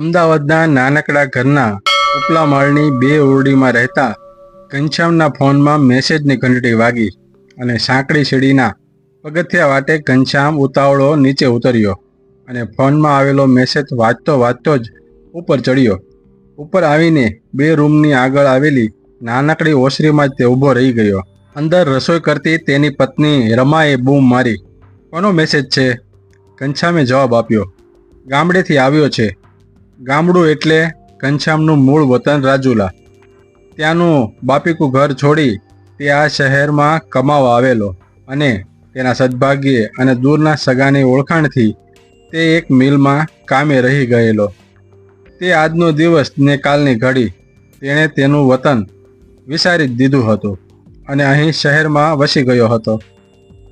અમદાવાદના નાનકડા ઘરના ઉપલા માળની બે ઓરડીમાં રહેતા ઘનશ્યામના ફોનમાં મેસેજની ઘંટડી વાગી અને સાંકડી સીડીના પગથિયા વાટે ઘનશ્યામ ઉતાવળો નીચે ઉતર્યો અને ફોનમાં આવેલો મેસેજ વાંચતો વાંચતો જ ઉપર ચડ્યો. ઉપર આવીને બે રૂમની આગળ આવેલી નાનકડી ઓસરીમાં જ તે ઊભો રહી ગયો. અંદર રસોઈ કરતી તેની પત્ની રમાએ બૂમ મારી. કોનો મેસેજ છે? ઘનશ્યામે જવાબ આપ્યો. ગામડેથી આવ્યો છે. ગામડું એટલે ઘનશ્યામનું મૂળ વતન રાજુલા. ત્યાંનું બાપીકું ઘર છોડી તે આ શહેરમાં કમાવા આવેલો અને તેના સદભાગ્યે અને દૂરના સગાની ઓળખાણથી તે એક મિલમાં કામે રહી ગયેલો. તે આજનો દિવસ ને કાલની ઘડી તેણે તેનું વતન વિસારી દીધું હતું અને અહીં શહેરમાં વસી ગયો હતો.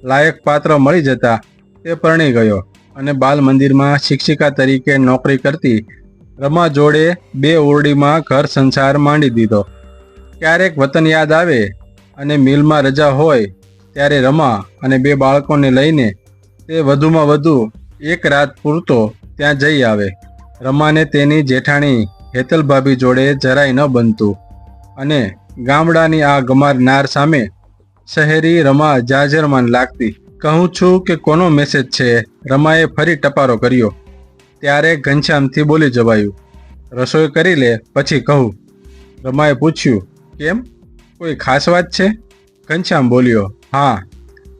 લાયક પાત્ર મળી જતા તે પરણી ગયો અને બાલ મંદિરમાં શિક્ષિકા તરીકે નોકરી કરતી રમા જોડે બે ઓરડીમાં ઘર સંસાર માંડી દીધો. ક્યારેક વતન યાદ આવે અને મિલમાં રજા હોય ત્યારે રમા અને બે બાળકોને લઈને તે વધુમાં વધુ એક રાત પૂરતો ત્યાં જઈ આવે. રમાને તેની જેઠાણી હેતલભાભી જોડે જરાય ન બનતું અને ગામડાની આ ગમાર નાર સામે શહેરી રમા જાજરમાન લાગતી. કહું છું કે કોનો મેસેજ છે? રમાએ ફરી ટપારો કર્યો. ત્યારે ઘનશ્યામથી બોલી જવાયું, રસોઈ કરી લે, પછી કહું. રમાએ પૂછ્યું, કેમ? કોઈ ખાસ વાત છે? ઘનશ્યામ બોલ્યો, હા,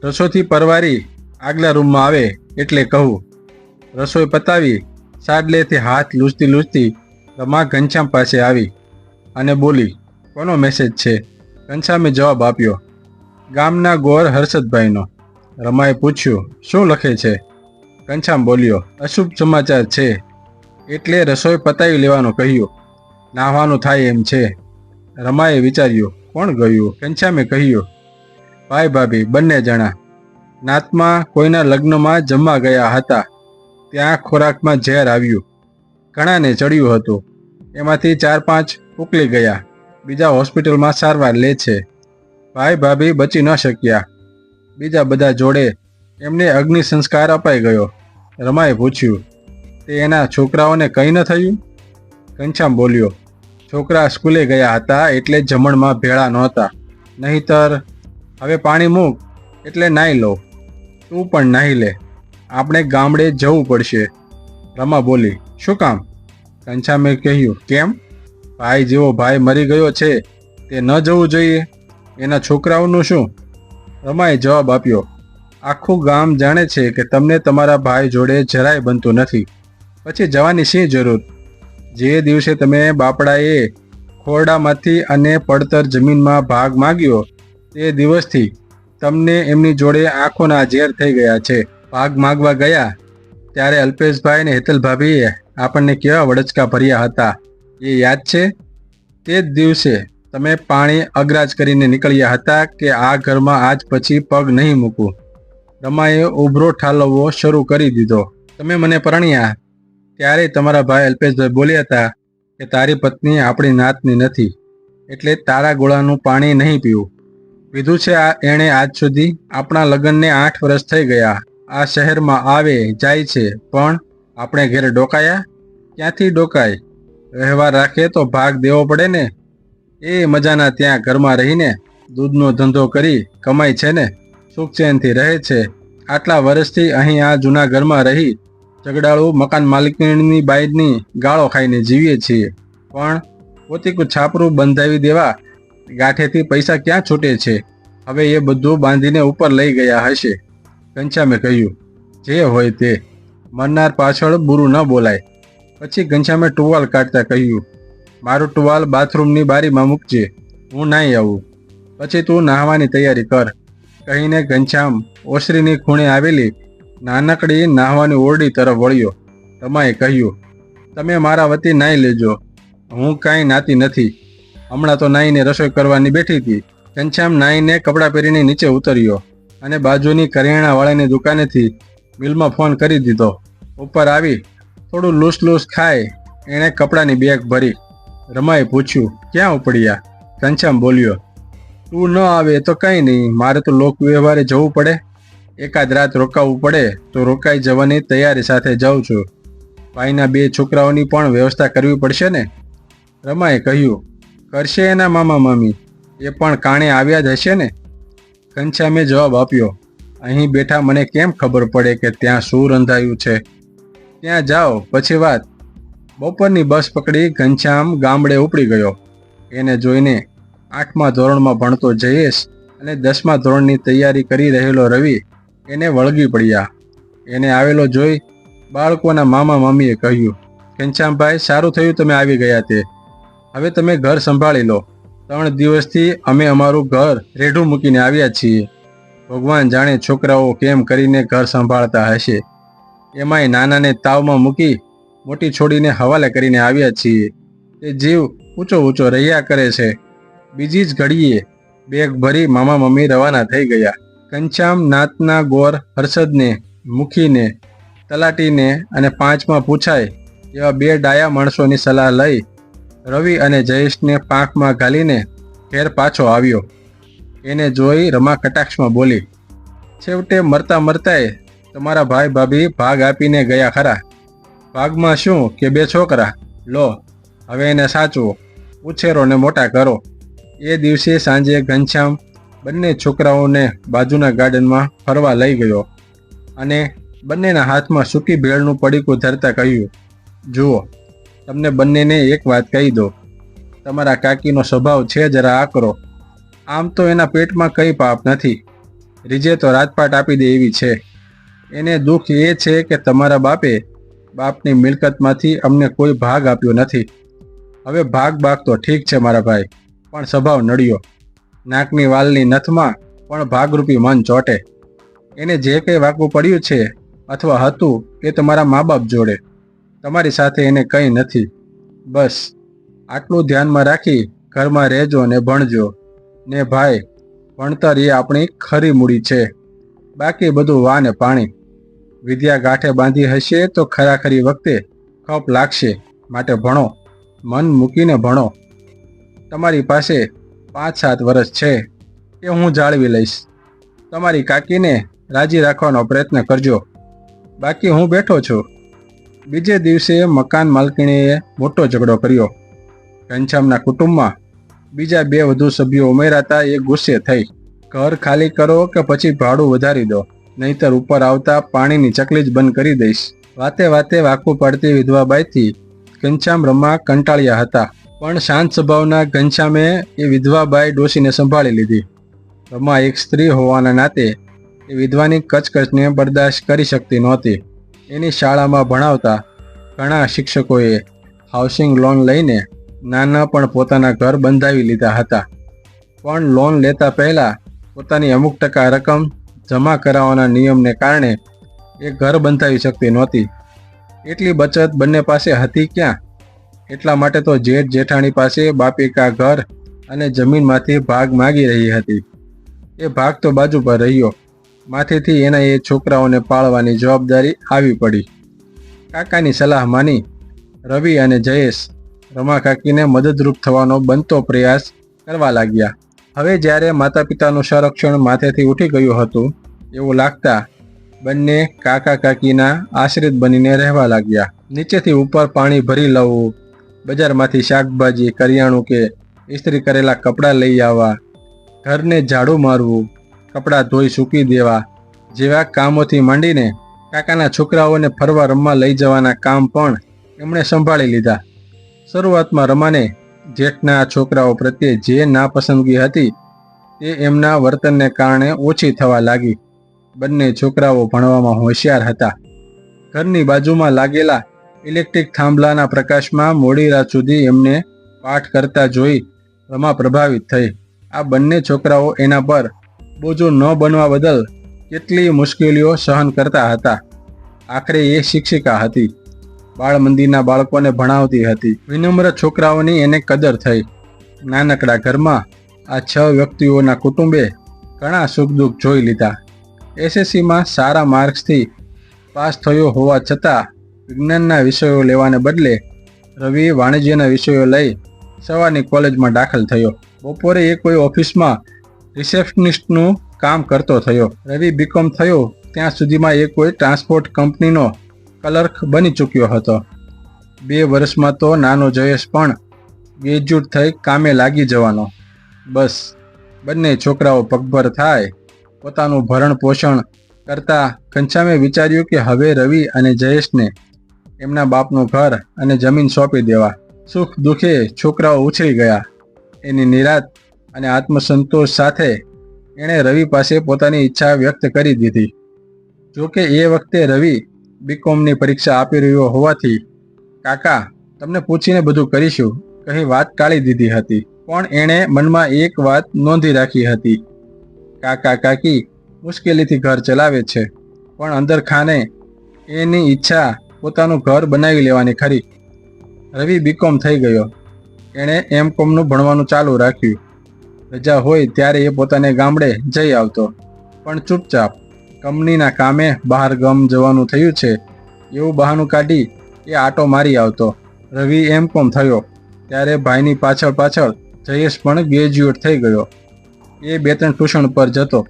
રસોઈથી પરવારી આગલા રૂમમાં આવે એટલે કહું. રસોઈ પતાવી સાડલેથી હાથ લૂંચતી લૂછતી રમા ઘનશ્યામ પાસે આવી અને બોલી, કોનો મેસેજ છે? ઘનશ્યામે જવાબ આપ્યો, ગામના ગોર હર્ષદભાઈનો. રમાએ પૂછ્યું, શું લખે છે? ઘનશ્યામ બોલ્યો, અશુભ સમાચાર છે. એટલે રસોઈ પતાવી લેવાનું કહ્યું. નાહવાનું થાય એમ છે. રમાએ વિચાર્યું, કોણ ગયું? કંછામે કહ્યું, ભાઈ ભાભી, બંને જણા. નાતમાં કોઈના લગ્નમાં જમવા ગયા હતા. ત્યાં ખોરાકમાં ઝેર આવ્યું. ઘણાને ચડ્યું હતું. એમાંથી ચાર પાંચ ઉકલી ગયા. બીજા હોસ્પિટલમાં સારવાર લે છે. ભાઈ ભાભી બચી ન શક્યા. બીજા બધા જોડે એમને અગ્નિ સંસ્કાર અપાઈ ગયો. રમાએ પૂછ્યું, તે એના છોકરાઓને કંઈ ન થયું? ઘનશ્યામ બોલ્યો, છોકરા સ્કૂલે ગયા હતા એટલે જમણમાં ભેળા નહોતા. નહીતર હવે પાણી મૂક, એટલે નાહી લો. તું પણ નાહી લે. આપણે ગામડે જવું પડશે. રમા બોલી, શું કામ? ઘનશ્યામે કહ્યું, કેમ? ભાઈ જેવો ભાઈ મરી ગયો છે, તે ન જવું જોઈએ. એના છોકરાઓનું શું? રમાએ જવાબ આપ્યો આખું ગામ જાણે છે કે તમને તમારા ભાઈ જોડે જરાય બનતું નથી. પછી જવાની શી જરૂર? જે દિવસે તમે બાપડાએ ખોરડામાંથી અને પડતર જમીનમાં ભાગ માગ્યો, તે દિવસથી તમને એમની જોડે આંખોના ઝેર થઈ ગયા છે. ભાગ માગવા ગયા, ત્યારે અલ્પેશભાઈ અને હેતલ આપણને કેવા વડચકા ભર્યા હતા, એ યાદ છે? તે જ દિવસે તમે પાણી અગ્રાજ કરીને નીકળ્યા હતા કે આ ઘરમાં આજ પછી પગ નહીં મૂકું. રમાએ ઉભરો ઠાલવવો શરૂ કરી દીધો. તમે મને પરણ્યા. ત્યારે તમારા ભાઈ અલ્પેશભાઈ બોલ્યા હતા કે તારી પત્ની આપણી નાતની નથી, એટલે તારા ગોળાનું પાણી નહીં પીવું. પીધું છે આ એણે આજ સુધી આપણા લગ્નને આઠ વર્ષ થઈ ગયા. આ શહેરમાં આવે, જાય છે, પણ આપણે ઘેર ડોકાયા? ક્યાંથી ડોકાય? વ્યવહાર રાખે તો ભાગ દેવો પડે ને? એ મજાના ત્યાં ઘરમાં રહીને દૂધનો ધંધો કરી કમાય છે ને? સુખ ચેનથી રહે છે. આટલા વર્ષથી અહીં આ જૂના ઘરમાં રહી ઝઘડાળું મકાન માલિકની બાઈની ગાળો ખાઈને જીવીએ છીએ. પણ પોતીકું છાપરું બંધાવી દેવા ગાંઠેથી પૈસા ક્યાં છૂટે છે? હવે એ બધું બાંધીને ઉપર લઈ ગયા હશે. ઘનશ્યામે કહ્યું, જે હોય તે. મરનાર પાછળ બુરું ન બોલાય. પછી ઘનશ્યામે ટુવાલ કાઢતા કહ્યું, મારું ટુવાલ બાથરૂમની બારીમાં મૂકજે. હું નાહી આવું. પછી તું નાહવાની તૈયારી કર. કહીને ઘનશ્યામ ઓસરીની ખૂણે આવેલી નાનકડી નાહવાની ઓરડી તરફ વળ્યો. તમાએ કહ્યું, તમે મારા વતી નાહી લેજો. હું કાંઈ નાતી નથી. હમણાં તો નાહીને રસોઈ કરવાની બેઠી હતી. ઘનશ્યામ નાહીને કપડાં પહેરીને નીચે ઉતર્યો અને બાજુની કરિયાણાવાળાની દુકાનેથી મિલમાં ફોન કરી દીધો. ઉપર આવી, થોડું લૂસ લૂસ ખાય એણે કપડાની બેગ ભરી. રમાએ પૂછ્યું, ક્યાં ઉપડ્યા? ઘનશ્યામ બોલ્યો તું ન આવે તો કંઈ નહીં. મારે તો લોક વ્યવહારે જવું પડે. એકાદ રાત રોકાવું પડે તો રોકાઈ જવાની તૈયારી સાથે જાઉં છું. ભાઈના બે છોકરાઓની પણ વ્યવસ્થા કરવી પડશે ને? રમાએ કહ્યું. કરશે એના મામા મામી. એ પણ કાણે આવ્યા જ હશે ને? ઘનશ્યામે જવાબ આપ્યો. અહીં બેઠા મને કેમ ખબર પડે કે ત્યાં શું રંધાયું છે? ત્યાં જાઓ, પછી વાત. બપોરની બસ પકડી ઘનશ્યામ ગામડે ઉપડી ગયો. એને જોઈને આઠમા ધોરણમાં ભણતો જયેશ અને દસમા ધોરણની તૈયારી કરી રહેલો રવિ એને વળગી પડ્યા. એને આવેલો જોઈ બાળકોના મામા મામીએ કહ્યું, ઘનશ્યામભાઈ, સારું થયું તમે આવી ગયા તે. હવે તમે ઘર સંભાળી લો. ત્રણ દિવસથી અમે અમારું ઘર રેઢું મૂકીને આવ્યા છીએ. ભગવાન જાણે છોકરાઓ કેમ કરીને ઘર સંભાળતા હશે. એમાંય નાનાને તાવમાં મૂકી મોટી છોડીને હવાલે કરીને આવ્યા છીએ. તે જીવ ઊંચો ઊંચો રહ્યા કરે છે. બીજી જ ઘડીએ બેગ ભરી મામા મમ્મી રવાના થઈ ગયા. કંચામ નાતના ગોર, હર્ષદને, મુખીને, તલાટીને અને પાંચમાં પૂછાય એવા બે ડાયા માણસોની સલાહ લઈ રવિ અને જયેશને પાંખમાં ઘાલીને ઘેર પાછો આવ્યો. એને જોઈ રમા કટાક્ષમાં બોલી, છેવટે મરતા મરતાએ તમારા ભાઈ ભાભી ભાગ આપીને ગયા ખરા. ભાગમાં શું કે બે છોકરા? લો, હવે એને સાચવો. ઉછેરો ને મોટા કરો. એ દિવસે સાંજે ઘનશ્યામ બંને છોકરાઓને બાજુના ગાર્ડનમાં ફરવા લઈ ગયો અને બંનેના હાથમાં સૂકી ભેળનું પડીકું ધરતા કહ્યું, જુઓ, તમને બંનેને એક વાત કહી દો. તમારા કાકીનો સ્વભાવ છે જરા આકરો. આમ તો એના પેટમાં કંઈ પાપ નથી. રીજે તો રાજપાટ આપી દે એવી છે. એને દુઃખ એ છે કે તમારા બાપે બાપની મિલકતમાંથી અમને કોઈ ભાગ આપ્યો નથી. હવે ભાગ ભાગ તો ઠીક છે મારા ભાઈ. પણ સ્વભાવ નડ્યો. નાકની વાલની નથમાં પણ ભાગરૂપી મન ચોટે. એને જે કંઈ વાગવું પડ્યું છે અથવા હતું એ તમારા મા બાપ જોડે. તમારી સાથે એને કંઈ નથી. બસ, આટલું ધ્યાનમાં રાખી ઘરમાં રહેજો ને ભણજો. ને ભાઈ, ભણતર એ આપણી ખરી મૂડી છે. બાકી બધું વા ને પાણી. વિદ્યા ગાંઠે બાંધી હશે તો ખરાખરી વખતે ખપ લાગશે. માટે ભણો. મન મૂકીને ભણો. તમારી પાસે પાંચ સાત વર્ષ છે એ હું જાળવી લઈશ. તમારી કાકીને રાજી રાખવાનો પ્રયત્ન કરજો. બાકી હું બેઠો છું. બીજે દિવસે મકાન માલકીણીએ મોટો ઝઘડો કર્યો. ઘનશ્યામના કુટુંબમાં બીજા બે વધુ સભ્યો ઉમેરાતા એ ગુસ્સે થઈ. ઘર ખાલી કરો કે પછી ભાડું વધારી દો, નહીતર ઉપર આવતા પાણીની ચકલી જ બંધ કરી દઈશ. વાતે વાતે વાકું પાડતી વિધવાબાઈથી ઘનશ્યામ રમા કંટાળ્યા હતા. પણ શાંત સ્વભાવના ઘનશ્યામે એ વિધવાબાઈ ડોશીને સંભાળી લીધી. રમા એક સ્ત્રી હોવાના નાતે એ વિધવાની કચકચને બરદાશ્ત કરી શકતી નહોતી. એની શાળામાં ભણાવતા ઘણા શિક્ષકોએ હાઉસિંગ લોન લઈને નાના પણ પોતાના ઘર બંધાવી લીધા હતા. પણ લોન લેતા પહેલા પોતાની અમુક ટકા રકમ જમા કરાવવાના નિયમને કારણે એ ઘર બંધાવી શકતી નહોતી. એટલી બચત બંને પાસે હતી ક્યાં? એટલા માટે તો જેઠ જેઠાણી પાસે બાપિકા ઘર અને જમીનમાંથી ભાગ માગી રહી હતી. એ ભાગ તો બાજુ પર રહ્યો. માથેથી એના એ છોકરાઓને પાળવાની જવાબદારી આવી પડી. કાકાની સલાહ માની રવિ અને જયેશ રમા કાકીને મદદરૂપ થવાનો બનતો પ્રયાસ કરવા લાગ્યા. હવે જ્યારે માતા પિતાનું સંરક્ષણ માથેથી ઉઠી ગયું હતું, એવું લાગતા બંને કાકા કાકીના આશ્રિત બનીને રહેવા લાગ્યા. નીચેથી ઉપર પાણી ભરી લાવવું બજારમાંથી શાકભાજી, કરિયાણું કે ઇસ્ત્રી કરેલા કપડાં લઈ આવવા, ઘરને ઝાડુ મારવું, કપડાં ધોઈ સૂકી દેવા, જેવા કામોથી માંડીને કાકાના છોકરાઓને ફરવા રમવા લઈ જવાના કામ પણ એમણે સંભાળી લીધા. શરૂઆતમાં રમાને જેઠના છોકરાઓ પ્રત્યે જે નાપસંદગી હતી તે એમના વર્તનને કારણે ઓછી થવા લાગી. બંને છોકરાઓ ભણવામાં હોશિયાર હતા. ઘરની બાજુમાં લાગેલા ઇલેક્ટ્રિક થાંભલાના પ્રકાશમાં મોડી રાત સુધી એમને પાઠ કરતા જોઈ રમા પ્રભાવિત થઈ. આ બંને છોકરાઓ એના પર બોજો ન બનવા બદલ કેટલી મુશ્કેલીઓ સહન કરતા હતા. આખરે એ શિક્ષિકા હતી. બાળ મંદિરના બાળકોને ભણાવતી હતી. વિનમ્ર છોકરાઓની એને કદર થઈ. નાનકડા ઘરમાં આ છ વ્યક્તિઓના કુટુંબે ઘણા સુખ દુઃખ જોઈ લીધા. એસએસસીમાં સારા માર્ક્સથી પાસ થયો હોવા છતાં વિજ્ઞાનના વિષયો લેવાને બદલે રવિ વાણિજ્યના વિષયો લઈ સવારની કોલેજમાં દાખલ થયો. બપોરે એ કોઈ ઓફિસમાં રિસેપ્શનિસ્ટનું કામ કરતો થયો. રવિ બીકોમ થયો, ત્યાં સુધીમાં એ કોઈ ટ્રાન્સપોર્ટ કંપનીનો કલર્ક બની ચૂક્યો હતો. બે વર્ષમાં તો નાનો જયેશ પણ ગ્રેજ્યુએટ થઈ કામે લાગી જવાનો. બસ, બંને છોકરાઓ પગભર થાય. પોતાનું ભરણ પોષણ કરતા ઘનશ્યામે વિચાર્યું કે હવે રવિ અને જયેશને એમના બાપનું ઘર અને જમીન સોંપી દેવા. સુખ દુઃખે છોકરાઓ ઉછળી ગયા. એની નિરાત અને આત્મસંતોષ સાથે એણે રવિ પાસે પોતાની ઈચ્છા વ્યક્ત કરી દીધી. જોકે એ વખતે રવિ બીકોમની પરીક્ષા આપી રહ્યો હોવાથી, કાકા, તમને પૂછીને બધું કરીશું, કહી વાત ટાળી દીધી હતી. પણ એણે મનમાં એક વાત નોંધી રાખી હતી. કાકા, કાકી, મુશ્કેલીથી ઘર ચલાવે છે, પણ અંદર ખાને એની ઈચ્છા પોતાનું ઘર બનાવી લેવાની ખરી. રવિ બીકોમ થઈ ગયો. એણે એમ કોમનું ભણવાનું ચાલુ રાખ્યું. રજા હોય ત્યારે એ પોતાને ગામડે જઈ આવતો. પણ ચૂપચાપ, કંપનીના કામે બહાર ગમ જવાનું થયું છે. એવું બહાનું કાઢી એ આટો મારી આવતો. રવિ એમ કોમ થયો. ત્યારે ભાઈની પાછળ પાછળ જયેશ પણ ગ્રેજ્યુએટ થઈ ગયો. એ બે ત્રણ ટ્યુશન પર જતો.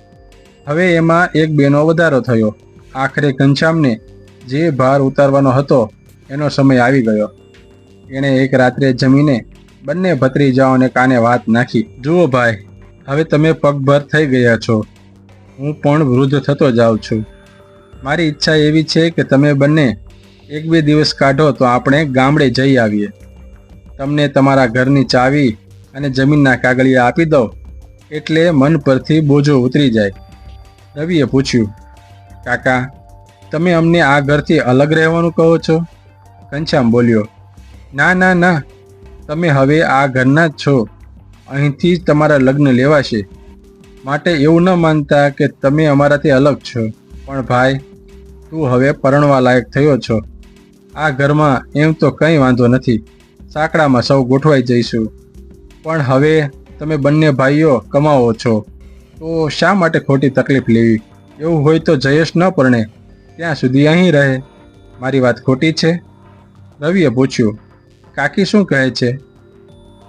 હવે એમાં એક બેનો વધારો થયો. આખરે ઘનશ્યામને જે ભાર ઉતારવાનો હતો, એનો સમય આવી ગયો. એણે એક રાત્રે જમીને બંને ભત્રીજાઓને કાને વાત નાખી. જુઓ ભાઈ, હવે તમે પગભર થઈ ગયા છો. હું પણ વૃદ્ધ થતો જાઉં છું. મારી ઈચ્છા એવી છે કે તમે બંને એક બે દિવસ કાઢો તો આપણે ગામડે જઈ આવીએ. તમને તમારા ઘરની ચાવી અને જમીનના કાગળિયા આપી દો એટલે મન પરથી બોજો ઉતરી જાય. રવિએ પૂછ્યું, કાકા તમે અમને આ ઘરથી અલગ રહેવાનું કહો છો? ઘનશ્યામ બોલ્યો, ના ના ના. તમે હવે આ ઘરના જ છો. અહીંથી જ તમારા લગ્ન લેવાશે. માટે એવું ન માનતા કે તમે અમારાથી અલગ છો. પણ ભાઈ, તું હવે પરણવા લાયક થયો છો. આ ઘરમાં એમ તો કંઈ વાંધો નથી. સાંકડામાં સૌ ગોઠવાઈ જઈશું. પણ હવે તમે બંને ભાઈઓ કમાવો છો. તો શા માટે ખોટી તકલીફ લેવી? એવું હોય તો જયેશ ન પરણે. ત્યાં સુધી અહીં રહે. મારી વાત ખોટી છે? રવિએ પૂછ્યું, કાકી શું કહે છે?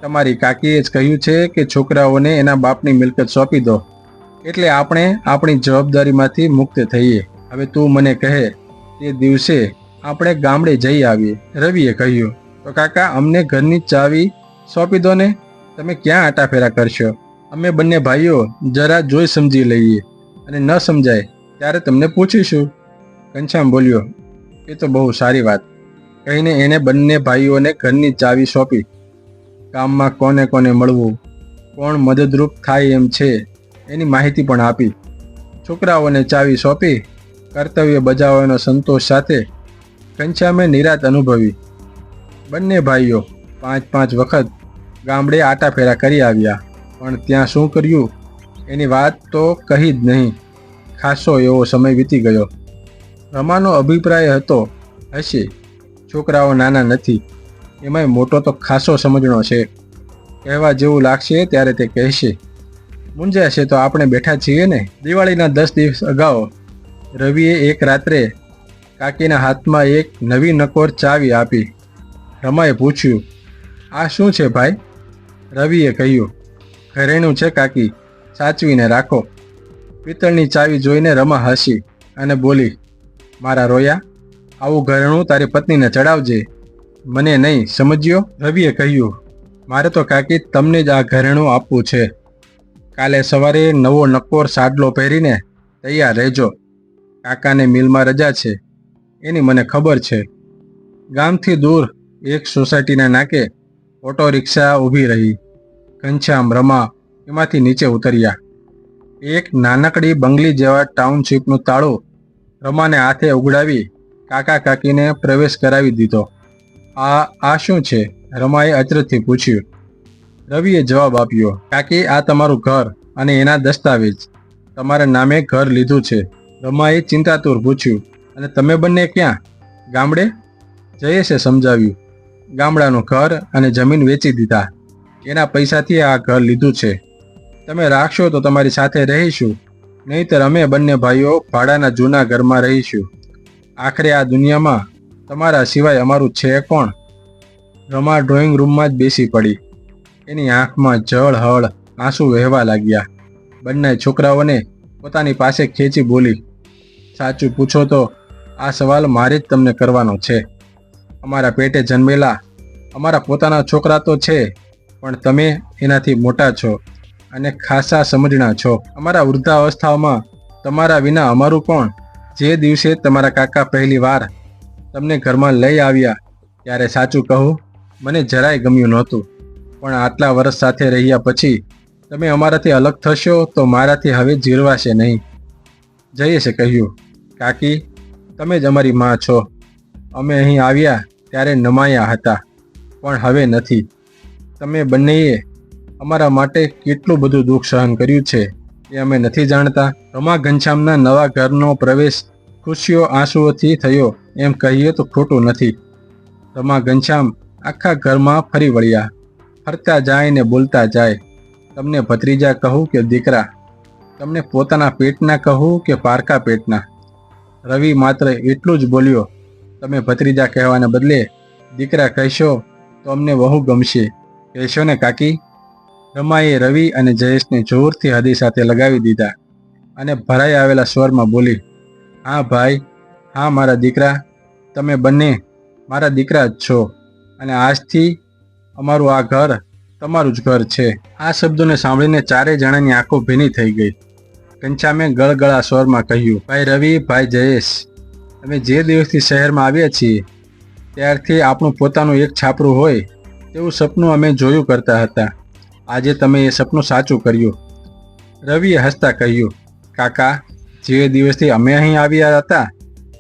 તમારી કાકીએ જ કહ્યું છે કે છોકરાઓને એના બાપની મિલકત સોંપી દો. એટલે આપણે આપણી જવાબદારીમાંથી મુક્ત થઈએ. હવે તું મને કહે, તે દિવસે આપણે ગામડે જઈ આવીએ. રવિએ કહ્યું, તો કાકા, અમને ઘરની ચાવી સોંપી દો ને. તમે ક્યાં આટાફેરા કરશો? અમે બંને ભાઈઓ જરા જોઈ સમજી લઈએ. અને ન સમજાય, ત્યારે તમને પૂછીશું. ઘનશ્યામ બોલ્યો, એ તો બહુ સારી વાત. કહીને એણે બંને ભાઈઓને ઘરની ચાવી સોંપી. ગામમાં કોને કોને મળવું, કોણ મદદરૂપ થાય એમ છે, એની માહિતી પણ આપી. છોકરાઓને ચાવી સોંપી, કર્તવ્ય બજાવવાનો સંતોષ સાથે ઘનશ્યામે નિરાત અનુભવી. બંને ભાઈઓ પાંચ પાંચ વખત ગામડે આટાફેરા કરી આવ્યા, પણ ત્યાં શું કર્યું, એની વાત તો કહી જ નહીં. ખાસો એવો સમય વીતી ગયો. રમાનો અભિપ્રાય હતો હશે. છોકરાઓ નાના નથી. એમાંય મોટો તો ખાસો સમજણો છે. કહેવા જેવું લાગશે ત્યારે તે કહેશે. મૂંઝાશે તો આપણે બેઠા છીએ ને? દિવાળીના દસ દિવસ અગાઉ રવિએ એક રાત્રે કાકીના હાથમાં એક નવી નકોર ચાવી આપી. રમાએ પૂછ્યું, આ શું છે ભાઈ? રવિએ કહ્યું, ઘરેણું છે કાકી, સાચવીને રાખો. પિત્તળની ચાવી જોઈને રમા હસી અને બોલી મારા રોયા, આવું ઘરેણું તારી પત્નીને ચડાવજે. મને નહીં, સમજ્યો? રવિએ કહ્યું, મારે તો કાકી તમને જ આ ઘરેણું આપવું છે. કાલે સવારે નવો નકોર સાડલો પહેરીને તૈયાર રહેજો. કાકાને મિલમાં રજા છે. એની મને ખબર છે. ગામથી દૂર એક સોસાયટીના નાકે ઓટો રિક્ષા ઊભી રહી. ઘનશ્યામ, રમા એમાંથી નીચે ઉતર્યા. એક નાનકડી બંગલી જેવા ટાઉનશીપનું તાળું રમાને હાથે ઉગડાવી કાકા કાકીને પ્રવેશ કરાવી દીધો. આ આ શું છે? રમાએ અચરજથી પૂછ્યું. રવિએ જવાબ આપ્યો, કાકી, આ તમારું ઘર અને એના દસ્તાવેજ. તમારા નામે ઘર લીધું છે. રમાએ ચિંતાતુર પૂછ્યું, અને તમે બંને ક્યાં? ગામડે? જયેશે સમજાવ્યું, ગામડાનું ઘર અને જમીન વેચી દીધા. એના પૈસાથી આ ઘર લીધું છે. તમે રાખશો તો તમારી સાથે રહીશું. નહીતર અમે બંને ભાઈઓ ભાડાના જૂના ઘરમાં રહીશું. આખરે આ દુનિયામાં તમારા સિવાય અમારું છે કોણ? રમા ડ્રોઈંગ રૂમમાં જ બેસી પડી. એની આંખમાં જળ હળ આંસુ વહેવા લાગ્યા. બંને છોકરાઓને પોતાની પાસે ખેંચી બોલી, સાચું પૂછો તો આ સવાલ મારે જ તમને કરવાનો છે. અમારા પેટે જન્મેલા, અમારા પોતાના છોકરા તો છે, પણ તમે એનાથી મોટા છો. અને ખાસા સમજણા છો. અમારા વૃદ્ધાવસ્થાઓમાં તમારા વિના અમારું કોણ? જે દિવસે તમારા કાકા પહેલી વાર તમને ઘરમાં લઈ આવ્યા ત્યારે સાચું કહું, મને જરાય ગમ્યું નહોતું. પણ આટલા વર્ષ સાથે રહ્યા પછી તમે અમારાથી અલગ થશો તો મારાથી હવે જીરવાશે નહીં. જયેશે કહ્યું, કાકી, તમે જ અમારી માં છો. અમે અહીં આવ્યા ત્યારે નમાયા હતા, પણ હવે નથી. તમે બંનેએ અમારા માટે કેટલું બધું દુઃખ સહન કર્યું છે એ અમે નથી જાણતા. રમા ઘનશ્યામના નવા ઘરનો પ્રવેશ ખુશીઓ આંસુઓથી થયો. એમ કહીએ તો ખોટું નથી. રમા ઘનશ્યામ આખા ઘરમાં ફરી વળ્યા. ફરતા જાય ને બોલતા જાય. તમને ભત્રીજા કહું કે દીકરા? તમને પોતાના પેટના કહું કે પારકા પેટના? રવિ માત્ર એટલું જ બોલ્યો. તમે ભત્રીજા કહેવાને બદલે દીકરા કહેશો તો અમને બહુ ગમશે. કહેશો ને કાકી? રમાએ રવિ અને જયેશને જોરથી હદી સાથે લગાવી દીધા અને ભરાઈ આવેલા સ્વરમાં બોલી, હા ભાઈ, હા મારા દીકરા, તમે બંને મારા દીકરા જ છો અને આજથી અમારું આ ઘર તમારું જ ઘર છે. આ શબ્દોને સાંભળીને ચારેય જણાની આંખો ભીની થઈ ગઈ. કંચામે ગળગળા સ્વરમાં કહ્યું, ભાઈ રવિ, ભાઈ જયેશ, અમે જે દિવસથી શહેરમાં આવ્યા છીએ, ત્યારથી આપણું પોતાનું એક છાપરું હોય તેવું સપનું અમે જોયું કરતા હતા. આજે તમે એ સપનું સાચું કર્યું. રવિએ હસતા કહ્યું, કાકા, જે દિવસથી અમે અહીં આવ્યા હતા,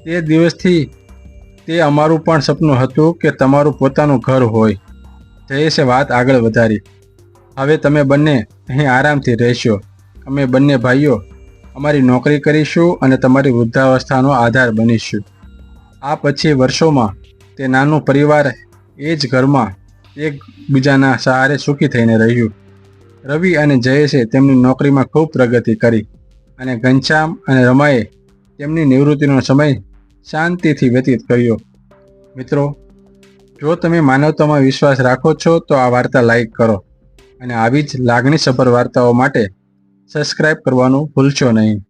તે દિવસથી તે અમારું પણ સપનું હતું કે તમારું પોતાનું ઘર હોય. જયેશે વાત આગળ વધારી. હવે તમે બંને અહીં આરામથી રહેશો. અમે બંને ભાઈઓ અમારી નોકરી કરીશું અને તમારી વૃદ્ધાવસ્થાનો આધાર બનીશું. આ પછી વર્ષોમાં તે નાનું પરિવાર એ જ ઘરમાં એકબીજાના સહારે સુખી થઈને રહ્યું. રવિ અને જયેશે તેમની નોકરીમાં ખૂબ પ્રગતિ કરી અને ઘનશ્યામ અને રમાએ તેમની નિવૃત્તિનો સમય શાંતિથી વ્યતીત કર્યો. મિત્રો, જો તમે માનવતામાં વિશ્વાસ રાખો છો, તો આ વાર્તા લાઈક કરો અને આવી જ લાગણીસભર વાર્તાઓ માટે સબસ્ક્રાઇબ કરવાનું ભૂલશો નહીં.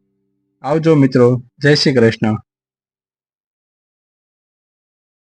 આવજો મિત્રો, જય શ્રી કૃષ્ણ.